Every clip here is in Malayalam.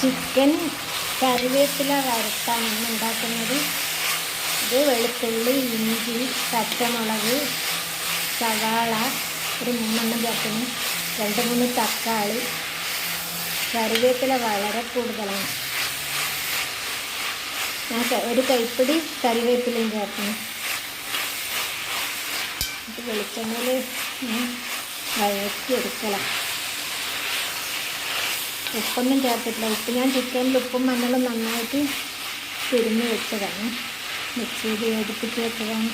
ചിക്കൻ കറിവേപ്പില വരട്ടാണ് ഉണ്ടാക്കുന്നത്. ഇത് വെളുത്തുള്ളി ഇഞ്ചി പച്ചമുളക് സവാള ഒരു മൂന്നെണ്ണം ചേർക്കുന്നു. രണ്ട് മൂന്ന് തക്കാളി. കറിവേപ്പില വളരെ കൂടുതലാണ്. ഞാൻ ഒരു കൈപ്പിടി കറിവേപ്പിലയും ചേർക്കുന്നു. വെളിച്ചെണ്ണയിൽ വഴറ്റിയെടുക്കണം ഉപ്പൊന്നും ചേർത്തിട്ടില്ല. ഉപ്പ് ഞാൻ ചിക്കനിൽ ഉപ്പും മഞ്ഞളും നന്നായിട്ട് തിരുമ്മി വെച്ചതാണ്. മിക്സിയിൽ യോജിപ്പിച്ച് വെച്ചതാണ്.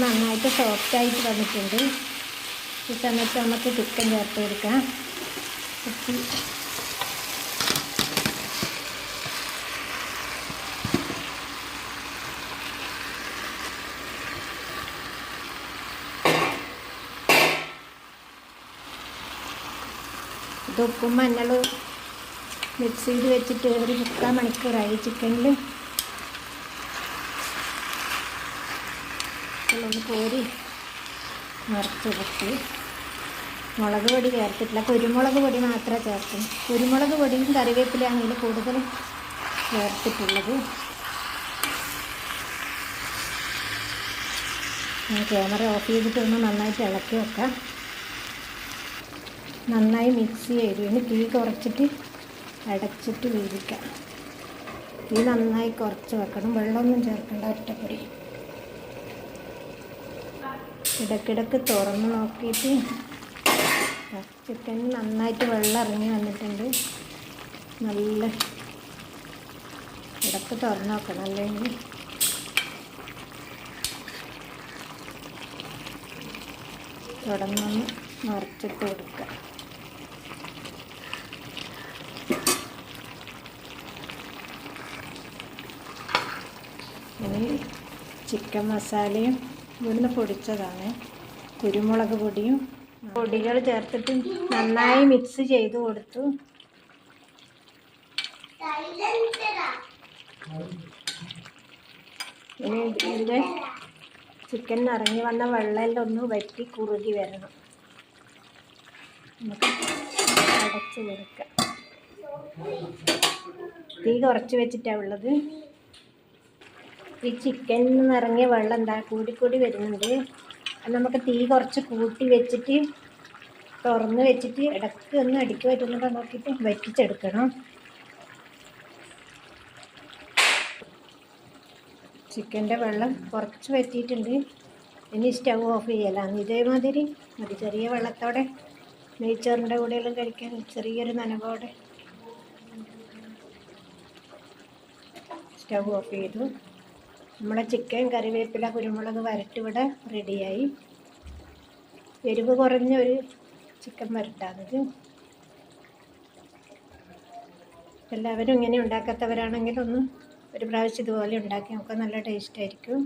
നന്നായിട്ട് സോഫ്റ്റായിട്ട് വന്നിട്ടുണ്ട്. ഈ സമയത്ത് നമുക്ക് ചിക്കൻ ചേർത്ത് കൊടുക്കാം. ഇതൊപ്പം മഞ്ഞളും മിക്സ് ചെയ്ത് വെച്ചിട്ട് ഒരു മുക്കാൽ മണിക്കൂറായി ചിക്കനിൽ ഒന്ന് കോരി നിറച്ചെടുത്ത് മുളക് പൊടി ചേർത്തിട്ടില്ല. കുരുമുളക് പൊടി മാത്രമേ ചേർക്കും കുരുമുളക് പൊടിയും കറിവേപ്പിലയാണ് ഇതിൽ കൂടുതലും ചേർത്തിട്ടുള്ളത്. ക്യാമറ ഓഫ് ചെയ്തിട്ട് ഒന്ന് നന്നായിട്ട് ഇളക്കി വെക്കാം. നന്നായി മിക്സ് ചെയ്തു. ഇനി തീ കുറച്ചിട്ട് അടച്ചിട്ട് വേവിക്കാം. തീ നന്നായി കുറച്ച് വെക്കണം. വെള്ളമൊന്നും ചേർക്കേണ്ട ഒറ്റപ്പൊടി. ഇടയ്ക്കിടയ്ക്ക് തുറന്ന് നോക്കിയിട്ട് ചിക്കൻ നന്നായിട്ട് വെള്ളം ഇറങ്ങി വന്നിട്ടുണ്ട്. നല്ല ഇടയ്ക്ക് തുറന്നൊക്കെ നോക്കണം അല്ലെങ്കിൽ തുടർന്നൊന്ന് നിറച്ചിട്ട് കൊടുക്കുക. ഇനി ചിക്കൻ മസാലയും ഇവിടുന്ന് പൊടിച്ചതാണ്. കുരുമുളക് പൊടിയും പൊടികൾ ചേർത്തിട്ട് നന്നായി മിക്സ് ചെയ്ത് കൊടുത്തു. ഇനി ഇതിന്റെ ചിക്കൻ ഇറങ്ങി വന്ന വെള്ളമെല്ലാം ഒന്ന് വറ്റി കുറുകി വരണം. നമുക്ക് അടച്ച് കൊടുക്കാം തീ കുറച്ച് വെച്ചിട്ടാണ് ഉള്ളത്. ഈ ചിക്കൻ നിറങ്ങിയ വെള്ളം എന്താ കൂടിക്കൂടി വരുന്നുണ്ട്. അത് നമുക്ക് തീ കുറച്ച് കൂട്ടി വെച്ചിട്ട് തുറന്ന് വെച്ചിട്ട് ഇടയ്ക്ക് ഒന്ന് അടിക്ക് പറ്റുന്നുണ്ടോ നോക്കിയിട്ട് വറ്റിച്ചെടുക്കണം. ചിക്കന്റെ വെള്ളം കുറച്ച് വറ്റിയിട്ടുണ്ട്. ഇനി സ്റ്റൗ ഓഫ് ചെയ്യലാണ്. ഇതേമാതിരി മതി ചെറിയ വെള്ളത്തോടെ നെയ്ച്ചോറിന്റെ കൂടെയെല്ലാം കഴിക്കാൻ ചെറിയൊരു നനവോടെ സ്റ്റൗ ഓഫ് ചെയ്തു. നമ്മുടെ ചിക്കൻ കറിവേപ്പില കുരുമുളക് വരട്ടിവിടെ റെഡിയായി. എരിവ് കുറഞ്ഞ ഒരു ചിക്കൻ വരട്ടാണിത്. എല്ലാവരും ഇങ്ങനെ ഉണ്ടാക്കാത്തവരാണെങ്കിൽ ഒന്ന് ഒരു പ്രാവശ്യം ഇതുപോലെ ഉണ്ടാക്കി നമുക്ക് നല്ല ടേസ്റ്റ് ആയിരിക്കും.